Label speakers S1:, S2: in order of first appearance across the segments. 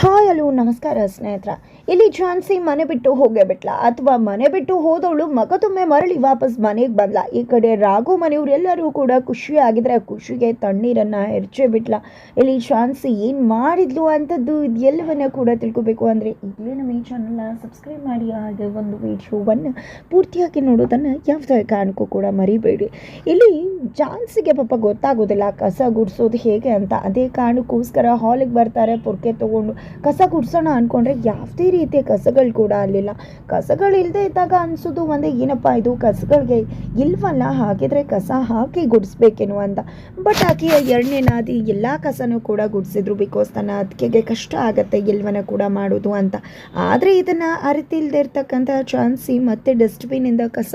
S1: Hi hello ನಮಸ್ಕಾರ ಸ್ನೇಹಿತರ. ಇಲ್ಲಿ ಝಾನ್ಸಿ ಮನೆ ಬಿಟ್ಟು ಹೋಗೇ ಬಿಟ್ಲ. ಅಥವಾ ಮನೆ ಬಿಟ್ಟು ಹೋದವಳು ಮಗದೊಮ್ಮೆ ಮರಳಿ ವಾಪಸ್ ಮನೆಗೆ ಬಂದ್ಲ. ಈ ಕಡೆ ರಾಘು ಮನೆಯವರೆಲ್ಲರೂ ಕೂಡ ಖುಷಿಯಾಗಿದ್ರೆ ಖುಷಿಗೆ ತಣ್ಣೀರನ್ನು ಎರಚೇ ಬಿಟ್ಲ. ಇಲ್ಲಿ ಝಾನ್ಸಿ ಏನು ಮಾಡಿದ್ಲು ಅಂಥದ್ದು ಇದು ಎಲ್ಲವನ್ನ ಕೂಡ ತಿಳ್ಕೊಬೇಕು ಅಂದರೆ ಈಗಲೇ ನಮ್ಮ ಈ ಚಾನಲ್ನ ಸಬ್ಸ್ಕ್ರೈಬ್ ಮಾಡಿ, ಹಾಗೆ ಒಂದು ವಿಡಿಯೋವನ್ನು ಪೂರ್ತಿಯಾಗಿ ನೋಡೋದನ್ನು ಯಾವುದೇ ಕಾರಣಕ್ಕೂ ಕೂಡ ಮರಿಬೇಡಿ. ಇಲ್ಲಿ ಝಾನ್ಸಿಗೆ ಪಾಪ ಗೊತ್ತಾಗೋದಿಲ್ಲ. ಕಸ ಗುಡಿಸೋದು ಹೇಗೆ ಅಂತ. ಅದೇ ಕಾರಣಕ್ಕೋಸ್ಕರ ಹಾಲಿಗೆ ಬರ್ತಾರೆ, ಪೊರ್ಕೆ ತೊಗೊಂಡು. ಕಸ ಗುಡ್ಸೋಣ ಅಂದ್ಕೊಂಡ್ರೆ ಯಾವುದೇ ರೀತಿಯ ಕಸಗಳು ಕೂಡ ಅಲ್ಲಿಲ್ಲ. ಕಸಗಳಿಲ್ಲದೆ ಇದ್ದಾಗ ಅನಿಸೋದು ಒಂದೇ, ಏನಪ್ಪ ಇದು ಕಸಗಳಿಗೆ ಇಲ್ವಲ್ಲ, ಹಾಗಿದ್ರೆ ಕಸ ಹಾಕಿ ಗುಡಿಸ್ಬೇಕೇನು ಅಂತ. ಬಟ್ ಆಕೆಯ ಎರಡನೇ ನಾದಿ ಎಲ್ಲ ಕಸನೂ ಕೂಡ ಗುಡಿಸಿದ್ರು ಬಿಕಾಸ್ ತನ್ನ ಅದಕ್ಕೆ ಕಷ್ಟ ಆಗುತ್ತೆ ಇಲ್ವನ ಕೂಡ ಮಾಡೋದು ಅಂತ. ಆದರೆ ಇದನ್ನು ಅರಿತಿಲ್ದೇ ಇರ್ತಕ್ಕಂಥ ಚಾನ್ಸಿ ಮತ್ತೆ ಡಸ್ಟ್ಬಿನ್ನಿಂದ ಕಸ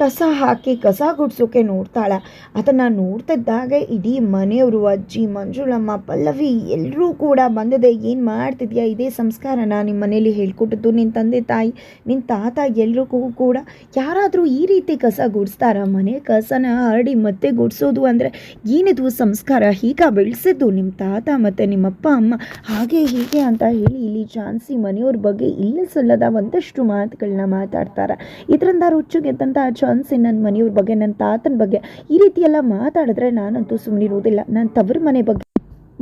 S1: ಕಸ ಹಾಕಿ ಕಸ ಗುಡ್ಸೋಕೆ ನೋಡ್ತಾಳೆ. ಅದನ್ನು ನೋಡ್ತಿದ್ದಾಗ ಇಡೀ ಮನೆಯವರು, ಅಜ್ಜಿ, ಮಂಜುಳಮ್ಮ, ಪಲ್ಲವಿ ಎಲ್ಲರೂ ಕೂಡ ಬಂದಿದೆ. ಏನು ಮಾಡ್ತಿದ್ಯಾ ಇದೇ ಸಂಸ್ಕಾರನ ನಿಮ್ಮ ಮನೇಲಿ ಹೇಳ್ಕೊಟ್ಟಿದ್ದು ನಿನ್ನ ತಂದೆ ತಾಯಿ ನಿನ್ನ ತಾತ ಎಲ್ರಿಗೂ ಕೂಡ? ಯಾರಾದರೂ ಈ ರೀತಿ ಕಸ ಗುಡಿಸ್ತಾರ? ಮನೆ ಕಸನ ಹರಡಿ ಮತ್ತೆ ಗುಡಿಸೋದು ಅಂದರೆ ಏನಿದು ಸಂಸ್ಕಾರ? ಹೀಗ ಬೆಳೆಸಿದ್ದು ನಿಮ್ಮ ತಾತ ಮತ್ತು ನಿಮ್ಮಪ್ಪ, ಅಮ್ಮ. ಹಾಗೆ ಹೀಗೆ ಅಂತ ಹೇಳಿ ಇಲ್ಲಿ ಚಾನ್ಸಿ ಮನೆಯವ್ರ ಬಗ್ಗೆ ಇಲ್ಲ ಸಲ್ಲದ ಒಂದಷ್ಟು ಮಾತುಗಳನ್ನ ಮಾತಾಡ್ತಾರೆ. ಇದರಿಂದ ರುಚಿಗೆದ್ದಂಥ ಚಾನ್ಸಿ ನನ್ನ ಮನೆಯವ್ರ ಬಗ್ಗೆ ನನ್ನ ತಾತನ ಬಗ್ಗೆ, ಈ ರೀತಿ ಎಲ್ಲ ಮಾತಾಡಿದ್ರೆ ನಾನಂತೂ ಸುಮ್ಮನಿರೋದಿಲ್ಲ ನನ್ನ ತವ್ರ ಮನೆ ಬಗ್ಗೆ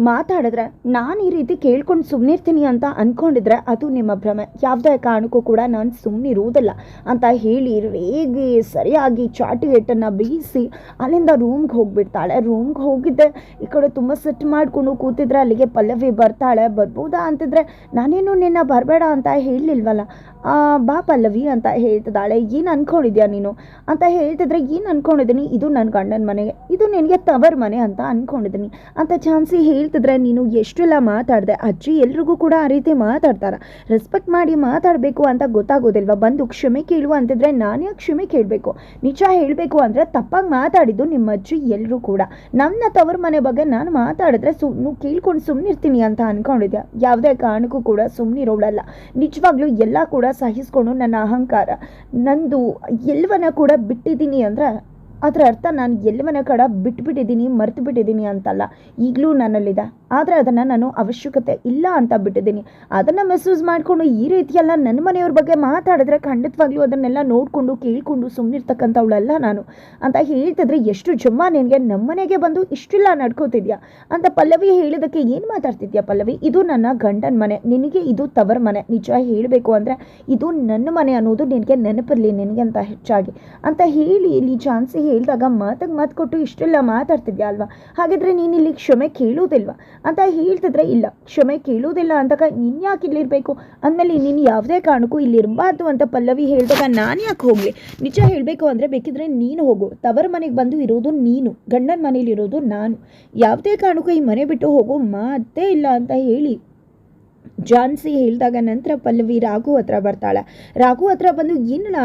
S1: ಮಾತಾಡಿದ್ರೆ ನಾನು ಈ ರೀತಿ ಕೇಳ್ಕೊಂಡು ಸುಮ್ಮನಿರ್ತೀನಿ ಅಂತ ಅಂದ್ಕೊಂಡಿದ್ರೆ ಅದು ನಿಮ್ಮ ಭ್ರಮೆ. ಯಾವುದೇ ಕಾರಣಕ್ಕೂ ಕೂಡ ನಾನು ಸುಮ್ಮನಿರುವುದಿಲ್ಲ ಅಂತ ಹೇಳಿ ರೇಗಿ ಸರಿಯಾಗಿ ಚಾಟಿಗೇಟನ್ನು ಬೀಸಿ ಅಲ್ಲಿಂದ ರೂಮ್ಗೆ ಹೋಗಿಬಿಡ್ತಾಳೆ. ರೂಮ್ಗೆ ಹೋಗಿದ್ದೆ, ಈ ಕಡೆ ತುಂಬ ಸೆಟ್ ಮಾಡಿಕೊಂಡು ಕೂತಿದ್ರೆ ಅಲ್ಲಿಗೆ ಪಲ್ಲವಿ ಬರ್ತಾಳೆ. ಬರ್ಬೋದಾ ಅಂತಿದ್ರೆ ನಾನೇನು ನಿನ್ನ ಬರಬೇಡ ಅಂತ ಹೇಳಲಿಲ್ವಲ್ಲ. ಬಾ ಪಲ್ಲವಿ ಅಂತ ಹೇಳ್ತಿದ್ದಾಳೆ. ಏನು ಅಂದ್ಕೊಂಡಿದ್ಯಾ ನೀನು? ಅಂತ ಹೇಳ್ತಿದ್ರೆ ಏನು ಅಂದ್ಕೊಂಡಿದ್ದೀನಿ ಇದು ನನ್ನ ಗಂಡನ ಮನೆ. ಇದು ನಿನಗೆ ತವರ್ ಮನೆ ಅಂತ ಅಂದ್ಕೊಂಡಿದ್ದೀನಿ ಅಂತ ಚಾನ್ಸಿ ಹೇಳ್ತಿದ್ರೆ ನೀನು ಎಷ್ಟೆಲ್ಲ ಮಾತಾಡಿದೆ? ಅಜ್ಜಿ ಎಲ್ರಿಗೂ ಕೂಡ ಆ ರೀತಿ ಮಾತಾಡ್ತಾರೆ. ರೆಸ್ಪೆಕ್ಟ್ ಮಾಡಿ ಮಾತಾಡಬೇಕು ಅಂತ ಗೊತ್ತಾಗೋದಿಲ್ವಾ? ಬಂದು ಕ್ಷಮೆ ಕೇಳು ಅಂತಿದ್ರೆ ನಾನೇ ಕ್ಷಮೆ ಕೇಳಬೇಕು? ನಿಜ ಹೇಳಬೇಕು ಅಂದರೆ ತಪ್ಪಾಗಿ ಮಾತಾಡಿದ್ದು ನಿಮ್ಮ ಅಜ್ಜಿ ಎಲ್ಲರೂ ಕೂಡ. ನನ್ನ ತವರ ಮನೆ ಬಗ್ಗೆ ನಾನು ಮಾತಾಡಿದ್ರೆ ಸುಮ್ಮನೆ ಕೇಳ್ಕೊಂಡು ಸುಮ್ಮನಿರ್ತೀನಿ ಅಂತ ಅಂದ್ಕೊಂಡಿದ್ಯಾ ಯಾವುದೇ ಕಾರಣಕ್ಕೂ ಕೂಡ ಸುಮ್ಮನಿರೋಳಲ್ಲ ನಿಜವಾಗ್ಲೂ ಎಲ್ಲ ಕೂಡ ಸಹಿಸ್ಕೊಂಡು ನನ್ನ ಅಹಂಕಾರ. ನಂದು ಎಲ್ಲವನ್ನ ಕೂಡ ಬಿಟ್ಟಿದ್ದೀನಿ ಅಂದರೆ ಅದರ ಅರ್ಥ ನಾನು ಎಲ್ಲವನ್ನ ಕಡ ಬಿಟ್ಬಿಟ್ಟಿದ್ದೀನಿ ಮರೆತು ಬಿಟ್ಟಿದ್ದೀನಿ ಅಂತಲ್ಲ. ಈಗಲೂ ನನ್ನಲ್ಲಿದೆ. ಆದರೆ ಅದನ್ನು ನಾನು ಅವಶ್ಯಕತೆ ಇಲ್ಲ ಅಂತ ಬಿಟ್ಟಿದ್ದೀನಿ. ಅದನ್ನು ಮಿಸ್ಯೂಸ್ ಮಾಡಿಕೊಂಡು ಈ ರೀತಿಯೆಲ್ಲ ನನ್ನ ಮನೆಯವ್ರ ಬಗ್ಗೆ ಮಾತಾಡಿದ್ರೆ ಖಂಡಿತವಾಗ್ಲೂ ಅದನ್ನೆಲ್ಲ ನೋಡಿಕೊಂಡು, ಕೇಳಿಕೊಂಡು ಸುಮ್ಮನಿರ್ತಕ್ಕಂಥವಳಲ್ಲ ನಾನು. ಅಂತ ಹೇಳ್ತಿದ್ರೆ ಎಷ್ಟು ಜಮ್ಮ ನಿನಗೆ ನಮ್ಮನೆಗೆ ಬಂದು ಇಷ್ಟೆಲ್ಲ ನಡ್ಕೋತಿದ್ಯಾ? ಅಂತ ಪಲ್ಲವಿ ಹೇಳಿದಕ್ಕೆ ಏನು ಮಾತಾಡ್ತಿದ್ಯಾ ಪಲ್ಲವಿ? ಇದು ನನ್ನ ಗಂಡನ ಮನೆ. ನಿನಗೆ ಇದು ತವರ ಮನೆ. ನಿಜ ಹೇಳಬೇಕು ಅಂದರೆ ಇದು ನನ್ನ ಮನೆ ಅನ್ನೋದು ನಿನಗೆ ನೆನಪಿರಲಿ ನಿನಗೆ ಅಂತ ಹೆಚ್ಚಾಗಿ. ಅಂತ ಹೇಳಿ ಇಲ್ಲಿ ಚಾನ್ಸಿ ಹೇಳಿದಾಗ ಮಾತಿಗೆ ಮಾತು ಕೊಟ್ಟು ಇಷ್ಟೆಲ್ಲ ಮಾತಾಡ್ತಿದ್ಯಾ ಅಲ್ವಾ? ಹಾಗಿದ್ರೆ ನೀನು ಇಲ್ಲಿ ಕ್ಷಮೆ ಕೇಳೋದಿಲ್ವಾ? ಅಂತ ಹೇಳ್ತಿದ್ರೆ, ಇಲ್ಲ, ಕ್ಷಮೆ ಕೇಳೋದಿಲ್ಲ ಅಂದಾಗ ನೀನು ಯಾಕೆ ಇಲ್ಲಿರಬೇಕು? ಅಂದಮೇಲೆ ನೀನು ಯಾವುದೇ ಕಾರಣಕ್ಕೂ ಇಲ್ಲಿ ಇರಬಾರ್ದು ಅಂತ ಪಲ್ಲವಿ ಹೇಳಿದಾಗ ನಾನು ಯಾಕೆ ಹೋಗಲಿ? ನಿಜ ಹೇಳಬೇಕು ಅಂದರೆ ಬೇಕಿದ್ರೆ ನೀನು ಹೋಗು. ತವರ ಮನೆಗೆ ಬಂದು ಇರೋದು ನೀನು, ಗಂಡನ ಮನೇಲಿ ಇರೋದು ನಾನು. ಯಾವುದೇ ಕಾರಣಕ್ಕೂ ಈ ಮನೆ ಬಿಟ್ಟು ಹೋಗೋ ಮಾತೇ ಇಲ್ಲ ಅಂತ ಹೇಳಿ. ಜಾನ್ಸಿ ಹೇಳಿದಾಗ ನಂತರ ಪಲ್ಲವಿ ರಾಘು ಹತ್ರ ಬರ್ತಾಳೆ. ರಾಘು ಹತ್ರ ಬಂದು ಏನಣ್ಣ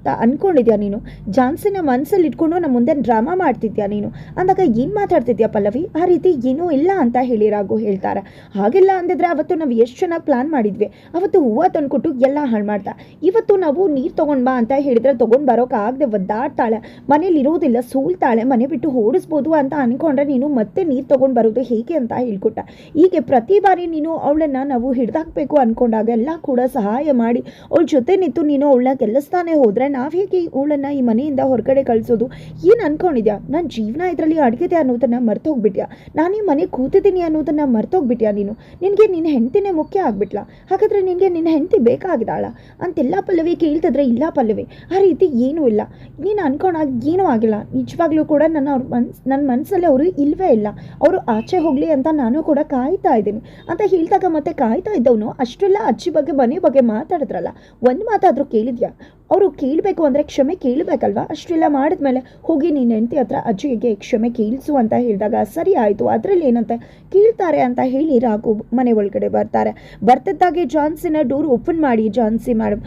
S1: ಅಂತ ಅಂದ್ಕೊಂಡಿದ್ಯಾ ನೀನು? ಜಾನ್ಸನ್ನ ಮನಸ್ಸಲ್ಲಿ ಇಟ್ಕೊಂಡು ನಮ್ಮ ಮುಂದೆ ಡ್ರಾಮಾ ಮಾಡ್ತಿದ್ಯಾ ನೀನು? ಅಂದಾಗ ಏನು ಮಾತಾಡ್ತಿದ್ಯಾ ಪಲ್ಲವಿ? ಆ ರೀತಿ ಏನೂ ಇಲ್ಲ ಅಂತ ಹೇಳಿ ರಾಘು ಹೇಳ್ತಾರೆ. ಹಾಗೆಲ್ಲ ಅಂದಿದ್ರೆ ಅವತ್ತು ನಾವು ಎಷ್ಟು ಚೆನ್ನಾಗಿ ಪ್ಲಾನ್ ಮಾಡಿದ್ವಿ. ಅವತ್ತು ಹೂವು ತಂದ್ಕೊಟ್ಟು ಎಲ್ಲ ಹಾಳು ಮಾಡ್ತಾ. ಇವತ್ತು ನಾವು ನೀರು ತೊಗೊಂಡು ಬಾ ಅಂತ ಹೇಳಿದ್ರೆ ತೊಗೊಂಡು ಬರೋಕೆ ಆಗದೆ ಒದ್ದಾಡ್ತಾಳೆ. ಮನೇಲಿ ಇರೋದಿಲ್ಲ, ಸೋಲ್ತಾಳೆ. ಮನೆ ಬಿಟ್ಟು ಓಡಿಸ್ಬೋದು ಅಂತ ಅಂದ್ಕೊಂಡ್ರೆ ನೀನು ಮತ್ತೆ ನೀರು ತೊಗೊಂಡು ಬರೋದು ಹೇಗೆ ಅಂತ ಹೇಳ್ಕೊಟ್ಟ. ಹೀಗೆ ಪ್ರತಿ ಬಾರಿ ನೀನು ಅವಳನ್ನ ನಾವು ಹಿಡ್ದಾಕ್ಬೇಕು ಅಂದ್ಕೊಂಡಾಗ ಎಲ್ಲ ಕೂಡ ಸಹಾಯ ಮಾಡಿ. ಅವಳ ಜೊತೆ ನಿಂತು ನೀನು ಅವಳನ್ನ ಗೆಲ್ಲಿಸ್ತಾನೆ ಹೋದರೆ ನಾವು ಹೇಗೆ ಅವಳನ್ನು ಈ ಮನೆಯಿಂದ ಹೊರಗಡೆ ಕಳಿಸೋದು? ಏನು ಅಂದ್ಕೊಂಡಿದ್ಯಾ ನನ್ನ ಜೀವನ ಇದರಲ್ಲಿ ಅಡುಗೆದೆ ಅನ್ನೋದನ್ನು ಮರ್ತೋಗ್ಬಿಟ್ಯಾ? ನಾನು ಈ ಮನೆ ಕೂತಿದ್ದೀನಿ ಅನ್ನೋದನ್ನು ಮರ್ತೋಗ್ಬಿಟ್ಯಾ ನೀನು? ನಿನಗೆ ನಿನ್ನ ಹೆಂಡತಿನೇ ಮುಖ್ಯ ಆಗ್ಬಿಟ್ಲಾ? ಹಾಗಾದರೆ ನಿನಗೆ ನಿನ್ನ ಹೆಂಡತಿ ಬೇಕಾಗಿದ್ದಾಳ? ಅಂತೆಲ್ಲ ಪಲ್ಲವಿ ಕೇಳ್ತಿದ್ರೆ ಇಲ್ಲ ಪಲ್ಲವಿ. ಆ ರೀತಿ ಏನೂ ಇಲ್ಲ. ನೀನು ಅನ್ಕೊಂಡಾಗ ಏನೂ ಆಗಿಲ್ಲ. ನಿಜವಾಗ್ಲೂ ಕೂಡ ನನ್ನ ಅವ್ರ ಮನ್ಸ್ ನನ್ನ ಮನಸ್ಸಲ್ಲಿ ಅವರು ಇಲ್ವೇ ಇಲ್ಲ. ಅವರು ಆಚೆ ಹೋಗಲಿ ಅಂತ ನಾನು ಕೂಡ ಕಾಯ್ತಾ ಇದ್ದೀನಿ. ಅಂತ ಹೇಳಿದಾಗ ಮತ್ತೆ ಕಾಯ್ತಾ ಇದ್ದವನು ಅಷ್ಟೆಲ್ಲ ಅಜ್ಜಿ ಬಗ್ಗೆ, ಮನೆ ಬಗ್ಗೆ ಮಾತಾಡಿದ್ರಲ್ಲ? ಒಂದು ಮಾತಾದರೂ ಕೇಳಿದ್ಯಾ? ಅವರು ಕೇಳಬೇಕು ಅಂದರೆ ಕ್ಷಮೆ ಕೇಳಬೇಕಲ್ವಾ? ಅಷ್ಟೆಲ್ಲ ಮಾಡಿದ್ಮೇಲೆ ಹೋಗಿ ನೀನು ಹೆಂಡತಿ ಹತ್ರ ಅಜ್ಜಿಗೆ ಕ್ಷಮೆ ಕೇಳಿಸು ಅಂತ ಹೇಳಿದಾಗ ಸರಿ ಆಯಿತು, ಅದರಲ್ಲಿ ಏನಂತೆ ಕೇಳ್ತಾರೆ ಅಂತ ಹೇಳಿ ರಾಘು ಮನೆ ಒಳಗಡೆ ಬರ್ತಾರೆ. ಬರ್ತಿದ್ದಾಗೆ ಜಾನ್ಸಿನ ಡೋರ್ ಓಪನ್ ಮಾಡಿ, ಜಾನ್ಸಿ ಮೇಡಮ್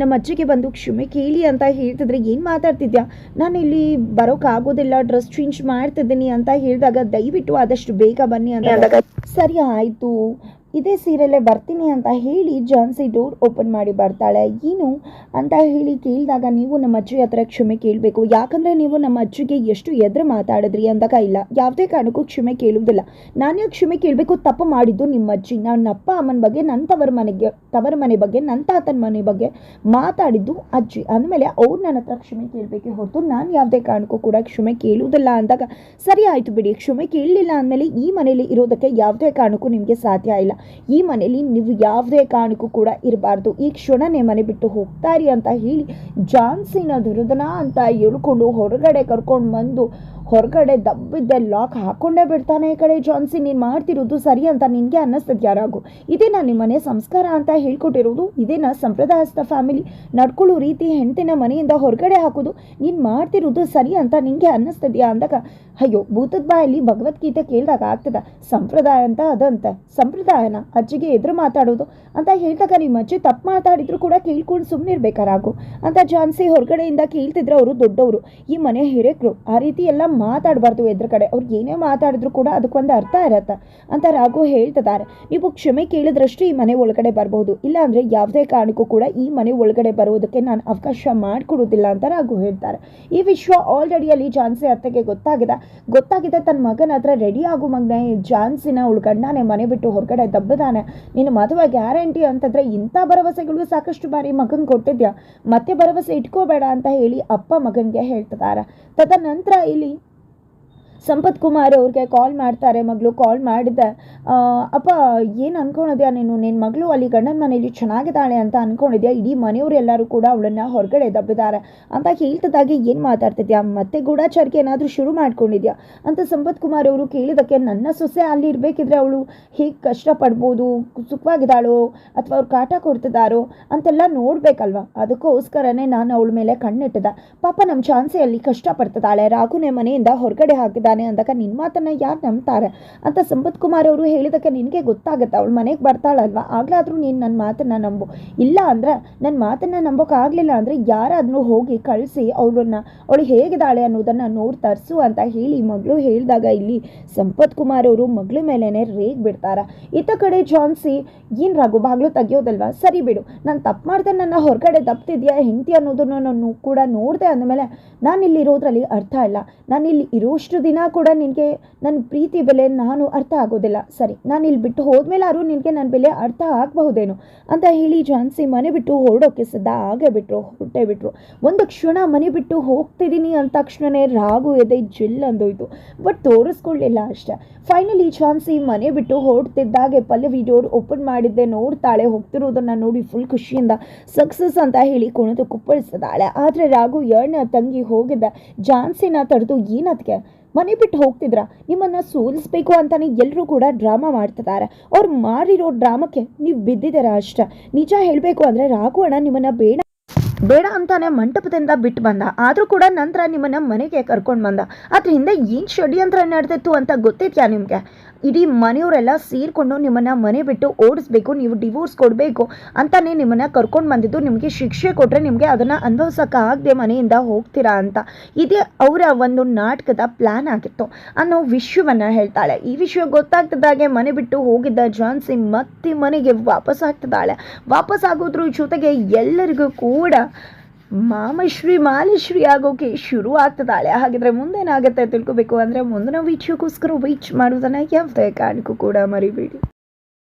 S1: ನಮ್ಮ ಅಜ್ಜಿಗೆ ಬಂದು ಕ್ಷಮೆ ಕೇಳಿ ಅಂತ ಹೇಳ್ತಿದ್ರೆ ಏನು ಮಾತಾಡ್ತಿದ್ಯಾ? ನಾನು ಇಲ್ಲಿ ಬರೋಕ್ಕಾಗೋದಿಲ್ಲ ಡ್ರೆಸ್ ಚೇಂಜ್ ಮಾಡ್ತಿದ್ದೀನಿ ಅಂತ ಹೇಳಿದಾಗ ದಯವಿಟ್ಟು ಆದಷ್ಟು ಬೇಗ ಬನ್ನಿ ಅಂತ ಸರಿ ಆಯಿತು ಇದೇ ಸೀರೆಯಲ್ಲೇ ಬರ್ತೀನಿ ಅಂತ ಹೇಳಿ ಜಾನ್ಸಿ ಡೋರ್ ಓಪನ್ ಮಾಡಿ ಬರ್ತಾಳೆ. ಏನು ಅಂತ ಹೇಳಿ ಕೇಳಿದಾಗ ನೀವು ನಮ್ಮ ಅಜ್ಜಿ ಹತ್ರ ಕ್ಷಮೆ ಕೇಳಬೇಕು. ಯಾಕಂದರೆ ನೀವು ನಮ್ಮ ಅಜ್ಜಿಗೆ ಎಷ್ಟು ಎದುರು ಮಾತಾಡಿದ್ರಿ ಅಂದಾಗ ಇಲ್ಲ. ಯಾವುದೇ ಕಾರಣಕ್ಕೂ ಕ್ಷಮೆ ಕೇಳುವುದಿಲ್ಲ. ನಾನು ಯಾಕೆ ಕ್ಷಮೆ ಕೇಳಬೇಕು? ತಪ್ಪು ಮಾಡಿದ್ದು ನಿಮ್ಮ ಅಜ್ಜಿ. ನನ್ನ ಅಪ್ಪ, ಅಮ್ಮನ ಬಗ್ಗೆ, ನನ್ನ ತವರ ಮನೆಗೆ, ತವರ ಮನೆ ಬಗ್ಗೆ, ನನ್ನ ತಾತನ ಮನೆ ಬಗ್ಗೆ ಮಾತಾಡಿದ್ದು ಅಜ್ಜಿ. ಅಂದಮೇಲೆ ಅವ್ರು ನನ್ನ ಹತ್ರ ಕ್ಷಮೆ ಕೇಳಬೇಕೆ ಹೊರತು ನಾನು ಯಾವುದೇ ಕಾರಣಕ್ಕೂ ಕೂಡ ಕ್ಷಮೆ ಕೇಳುವುದಿಲ್ಲ ಅಂದಾಗ ಸರಿ ಆಯಿತು ಬಿಡಿ. ಕ್ಷಮೆ ಕೇಳಲಿಲ್ಲ ಅಂದಮೇಲೆ ಈ ಮನೇಲಿ ಇರೋದಕ್ಕೆ ಯಾವುದೇ ಕಾರಣಕ್ಕೂ ನಿಮಗೆ ಸಾಧ್ಯ ಇಲ್ಲ. ಈ ಮನೇಲಿ ನೀವು ಯಾವುದೇ ಕಾರಣಕ್ಕೂ ಕೂಡ ಇರಬಾರ್ದು. ಈ ಕ್ಷಣನೇ ಮನೆ ಬಿಟ್ಟು ಹೋಗ್ತಾರಿ ಅಂತ ಹೇಳಿ ಜಾನ್ಸಿನ ದುರ್ದನ ಅಂತ ಹೇಳ್ಕೊಂಡು ಹೊರಗಡೆ ಕರ್ಕೊಂಡು ಬಂದು ಹೊರಗಡೆ ದಬ್ಬಿದ್ದೆ ಲಾಕ್ ಹಾಕೊಂಡೇ ಬಿಡ್ತಾನೆ ಈ ಕಡೆ ಜಾನ್ಸಿ. ನೀನು ಮಾಡ್ತಿರೋದು ಸರಿ ಅಂತ ನಿನಗೆ ಅನ್ನಿಸ್ತದೆ ಯಾರಾಗು. ಇದೇನಾ ನಿಮ್ಮ ಮನೆ ಸಂಸ್ಕಾರ ಅಂತ ಹೇಳ್ಕೊಟ್ಟಿರೋದು ಇದೇನಾ ಸಂಪ್ರದಾಯಸ್ಥ ಫ್ಯಾಮಿಲಿ ನಡ್ಕೊಳ್ಳೋ ರೀತಿ ಹೆಂಡತಿನ ಮನೆಯಿಂದ ಹೊರಗಡೆ ಹಾಕೋದು, ನೀನು ಮಾಡ್ತಿರೋದು ಸರಿ ಅಂತ ನಿನಗೆ ಅನ್ನಿಸ್ತದ್ಯಾ ಅಂದಾಗ, ಅಯ್ಯೋ, ಭೂತದ ಬಾಯಲ್ಲಿ ಭಗವದ್ಗೀತೆ ಕೇಳಿದಾಗ ಆಗ್ತದ? ಸಂಪ್ರದಾಯ ಅಂತ ಅದಂತ. ಸಂಪ್ರದಾಯನ ಅಜ್ಜಿಗೆ ಎದುರು ಮಾತಾಡೋದು. ಅಂತ ಹೇಳಿದಾಗ ನಿಮ್ಮ ಅಜ್ಜಿ ತಪ್ಪು ಮಾತಾಡಿದ್ರು ಕೂಡ ಕೇಳ್ಕೊಂಡು ಸುಮ್ಮನೆ ಇರ್ಬೇಕಾರಾಗು ಅಂತ ಜಾನ್ಸಿ ಹೊರಗಡೆಯಿಂದ ಕೇಳ್ತಿದ್ರೆ ಅವರು ದೊಡ್ಡವರು. ಈ ಮನೆ ಹಿರೇಕರು ಆ ರೀತಿ ಎಲ್ಲ ಮಾತಾಡಬಾರ್ದು ಎದುರು ಕಡೆ. ಅವ್ರು ಏನೇ ಮಾತಾಡಿದ್ರು ಕೂಡ ಅದಕ್ಕೊಂದು ಅರ್ಥ ಇರತ್ತೆ ಅಂತ ರಾಘು ಹೇಳ್ತಿದ್ದಾರೆ. ನೀವು ಕ್ಷಮೆ ಕೇಳಿದ್ರಷ್ಟು ಈ ಮನೆ ಒಳಗಡೆ ಬರಬಹುದು ಇಲ್ಲಾಂದರೆ ಯಾವುದೇ ಕಾರಣಕ್ಕೂ ಕೂಡ ಈ ಮನೆ ಒಳಗಡೆ ಬರುವುದಕ್ಕೆ ನಾನು ಅವಕಾಶ ಮಾಡಿಕೊಡುವುದಿಲ್ಲ ಅಂತ ರಾಘು ಹೇಳ್ತಾರೆ. ಈ ವಿಶ್ವ ಆಲ್ರೆಡಿ ಅಲ್ಲಿ ಜಾನ್ಸಿ ಅತ್ತೆಗೆ ಗೊತ್ತಾಗಿದೆ. ಗೊತ್ತಾಗಿದೆ ತನ್ನ ಮಗನ ಹತ್ರ ರೆಡಿ ಆಗು ಮಗನೇ ಜಾನ್ಸಿನ ಉಳ್ಕಂಡಾನೆ ಮನೆ ಬಿಟ್ಟು ಹೊರಗಡೆ ದಬ್ಬದಾನೆ. ನಿನ್ನ ಮದುವೆ ಗ್ಯಾರಂಟಿ ಅಂತಂದ್ರೆ ಇಂಥ ಭರವಸೆಗಳು ಸಾಕಷ್ಟು ಬಾರಿ ಮಗನ್ ಕೊಟ್ಟಿದ್ಯಾ? ಮತ್ತೆ ಭರವಸೆ ಇಟ್ಕೋಬೇಡ ಅಂತ ಹೇಳಿ ಅಪ್ಪ ಮಗನಿಗೆ ಹೇಳ್ತಿದ್ದಾರೆ. ತದನಂತರ ಇಲ್ಲಿ ಸಂಪತ್ ಕುಮಾರ್ ಅವ್ರಿಗೆ ಕಾಲ್ ಮಾಡ್ತಾರೆ, ಮಗಳು ಕಾಲ್ ಮಾಡಿದ್ದೆ. ಅಪ್ಪ, ಏನು ಅನ್ಕೊಂಡಿದ್ಯಾ ನೀನು? ನಿನ್ನ ಮಗಳು ಅಲ್ಲಿ ಗಂಡನ ಮನೆಯಲ್ಲಿ ಚೆನ್ನಾಗಿದ್ದಾಳೆ ಅಂತ ಅನ್ಕೊಂಡಿದ್ಯಾ? ಇಡೀ ಮನೆಯವರೆಲ್ಲರೂ ಕೂಡ ಅವಳನ್ನ ಹೊರಗಡೆ ದಬ್ಬಿದ್ದಾರೆ ಅಂತ ಹೇಳ್ತಿದ್ದಾಗೆ ಏನು ಮಾತಾಡ್ತಿದ್ಯಾ? ಮತ್ತೆ ಗೂಢಾಚಾರಕ್ಕೆ ಏನಾದರೂ ಶುರು ಮಾಡ್ಕೊಂಡಿದ್ಯಾ? ಅಂತ ಸಂಪತ್ ಕುಮಾರ್ ಅವರು ಕೇಳಿದಕ್ಕೆ ನನ್ನ ಸೊಸೆ ಅಲ್ಲಿ ಇರಬೇಕಿದ್ರೆ ಅವಳು ಹೇಗೆ ಕಷ್ಟಪಡ್ಬೋದು? ಸುಖವಾಗಿದ್ದಾಳೋ? ಅಥವಾ ಅವ್ರು ಕಾಟ ಕೊಡ್ತಿದ್ದಾರೋ? ಅಂತೆಲ್ಲ ನೋಡಬೇಕಲ್ವಾ? ಅದಕ್ಕೋಸ್ಕರನೇ ನಾನು ಅವಳ ಮೇಲೆ ಕಣ್ಣಿಟ್ಟಿದ್ದೆ ಪಾಪ ನಮ್ಮ ಚಾನ್ಸೇ ಅಲ್ಲಿ ಕಷ್ಟಪಡ್ತಿದ್ದಾಳೆ. ರಾಘುನೇ ಮನೆಯಿಂದ ಹೊರಗಡೆ ಹಾಕಿದ್ದಾನೆ ಅಂದಾಗ ನಿನ್ನ ಮಾತನ್ನ ಯಾರು ನಂಬ್ತಾರೆ? ಅಂತ ಸಂಪತ್ ಕುಮಾರ್ ಅವರು ಹೇಳಿದಕ್ಕೆ ನಿನಗೆ ಗೊತ್ತಾಗುತ್ತೆ. ಅವಳು ಮನೆಗೆ ಬರ್ತಾಳಲ್ವಾ? ಆಗ್ಲಾದ್ರೂ ನೀನು ನನ್ನ ಮಾತನ್ನ ನಂಬು. ಇಲ್ಲ ಅಂದರೆ ನನ್ನ ಮಾತನ್ನ ನಂಬೋಕ್ಕಾಗಲಿಲ್ಲ ಅಂದರೆ ಯಾರಾದರೂ ಹೋಗಿ ಕಳಿಸಿ ಅವಳನ್ನ. ಅವಳು ಹೇಗಿದ್ದಾಳೆ ಅನ್ನೋದನ್ನು ನೋಡಿ ತರಿಸು ಅಂತ ಹೇಳಿ ಮಗಳು ಹೇಳಿದಾಗ ಇಲ್ಲಿ ಸಂಪತ್ ಕುಮಾರ್ ಅವರು ಮಗಳ ಮೇಲೇ ರೇಗ್ ಬಿಡ್ತಾರೆ. ಇತ್ತ ಕಡೆ ಜಾನ್ಸಿ ಏನು ರಾಗು ಬಾಗ್ಲು ತೆಗಿಯೋದಲ್ವಾ? ಸರಿ ಬಿಡು. ನಾನು ತಪ್ಪು ಮಾಡ್ದೆ. ನನ್ನ ಹೊರಗಡೆ ತಪ್ಪಿದೆಯಾ ಹೆಂಡತಿ ಅನ್ನೋದನ್ನು ನಾನು ಕೂಡ ನೋಡಿದೆ ಅಂದಮೇಲೆ ನಾನು ಇಲ್ಲಿ ಇರೋದ್ರಲ್ಲಿ ಅರ್ಥ ಇಲ್ಲ. ನಾನು ಇಲ್ಲಿ ಇರೋಷ್ಟು ದಿನ ಕೂಡ ನಿನಗೆ ನನ್ನ ಪ್ರೀತಿ ಬೆಲೆ ನಾನು ಅರ್ಥ ಆಗೋದಿಲ್ಲ. ಸರಿ, ನಾನು ಇಲ್ಲಿ ಬಿಟ್ಟು ಹೋದ್ಮೇಲಾದ್ರೂ ನಿನಗೆ ನನ್ನ ಬೆಲೆ ಅರ್ಥ ಆಗಬಹುದೇನೋ? ಅಂತ ಹೇಳಿ ಜಾನ್ಸಿ ಮನೆ ಬಿಟ್ಟು ಹೊರಡೋಕೆ ಸದಾ ಆಗೇ ಬಿಟ್ರು ಹೊರಟೆ ಬಿಟ್ರು ಒಂದು ಕ್ಷಣ ಮನೆ ಬಿಟ್ಟು ಹೋಗ್ತಿದ್ದೀನಿ ಅಂತ ಕ್ಷಣನೇ ರಾಗು ಎದೆ ಜಿಲ್ ಅಂದೋಯ್ತು. ಬಟ್ ತೋರಿಸ್ಕೊಳ್ಳಿಲ್ಲ ಅಷ್ಟೆ. ಫೈನಲಿ ಜಾನ್ಸಿ ಮನೆ ಬಿಟ್ಟು ಹೊರಡ್ತಿದ್ದಾಗೆ ಪಲ್ಲವಿ ಡೋರ್ ಓಪನ್ ಮಾಡಿದ್ದೆ, ನೋಡ್ತಾಳೆ, ಹೋಗ್ತಿರೋದನ್ನು ನೋಡಿ ಫುಲ್ ಖುಷಿಯಿಂದ ಸಕ್ಸಸ್ ಅಂತ ಹೇಳಿ ಕುಣಿದು ಕುಪ್ಪಳಿಸಿದಾಳೆ. ಆದರೆ ರಾಘು ಎರಡನೇ ತಂಗಿ ಹೋಗಿದ್ದ. ಜಾನ್ಸಿನ ತಡೆದು ಏನದಕ್ಕೆ ಮನೆ ಬಿಟ್ಟು ಹೋಗ್ತಿದ್ರ, ನಿಮ್ಮನ್ನ ಸೋಲಿಸ್ಬೇಕು ಅಂತಾನೆ ಎಲ್ಲರೂ ಕೂಡ ಡ್ರಾಮಾ ಮಾಡ್ತಿದ್ದಾರೆ ಅವ್ರು ಮಾಡಿರೋ ಡ್ರಾಮಕ್ಕೆ ನೀವು ಬಿದ್ದಿದ್ದೀರಾ ಅಷ್ಟೇ. ನಿಜ ಹೇಳಬೇಕು ಅಂದರೆ ರಾಘು ಅಣ್ಣ ನಿಮ್ಮನ್ನ ಬೇಡ ಬೇಡ ಅಂತಾನೆ ಮಂಟಪದಿಂದ ಬಿಟ್ಟು ಬಂದ. ಆದರೂ ಕೂಡ ನಂತರ ನಿಮ್ಮನ್ನ ಮನೆಗೆ ಕರ್ಕೊಂಡು ಬಂದ. ಅದ್ರ ಹಿಂದೆ ಏನು ಷಡ್ಯಂತ್ರ ನಡೆದಿತ್ತು ಅಂತ ಗೊತ್ತಿದ್ಯಾ ನಿಮಗೆ? ಇಡೀ ಮನೆಯವರೆಲ್ಲ ಸೇರಿಕೊಂಡು ನಿಮ್ಮನ್ನ ಮನೆ ಬಿಟ್ಟು ಓಡಿಸ್ಬೇಕು, ನೀವು ಡಿವೋರ್ಸ್ ಕೊಡಬೇಕು ಅಂತಾನೆ ನಿಮ್ಮನ್ನ ಕರ್ಕೊಂಡು ಬಂದಿದ್ದು. ನಿಮಗೆ ಶಿಕ್ಷೆ ಕೊಟ್ಟರೆ ನಿಮಗೆ ಅದನ್ನು ಅನುಭವಿಸೋಕ್ಕಾಗದೆ ಮನೆಯಿಂದ ಹೋಗ್ತೀರಾ ಅಂತ. ಇದೇ ಅವರ ಒಂದು ನಾಟಕದ ಪ್ಲ್ಯಾನ್ ಆಗಿತ್ತು. ಅನ್ನೋ ವಿಷಯವನ್ನು ಹೇಳ್ತಾಳೆ. ಈ ವಿಷಯ ಗೊತ್ತಾಗ್ತಿದ್ದಾಗೆ ಮನೆ ಬಿಟ್ಟು ಹೋಗಿದ್ದ ಜಾನ್ಸಿ ಮತ್ತೆ ಮನೆಗೆ ವಾಪಸ್ ಆಗ್ತಿದ್ದಾಳೆ. ವಾಪಸ್ ಆಗೋದ್ರ ಜೊತೆಗೆ ಎಲ್ಲರಿಗೂ ಕೂಡ ಮಾಮಶ್ರೀ ಮಾಲಶ್ರೀ ಆಗೋಕೆ ಶುರು ಆಗ್ತದಾಳೆ. ಹಾಗಿದ್ರೆ ಮುಂದೇನಾಗುತ್ತೆ ತಿಳ್ಕೊಬೇಕು ಅಂದರೆ ಮುಂದಿನ ವೀಕ್ಷಕೋಸ್ಕರ ವೀಚ್ ಮಾಡೋದನ್ನು ಯಾವುದೇ ಕಾರಣಕ್ಕೂ ಕೂಡ ಮರಿಬೇಡಿ.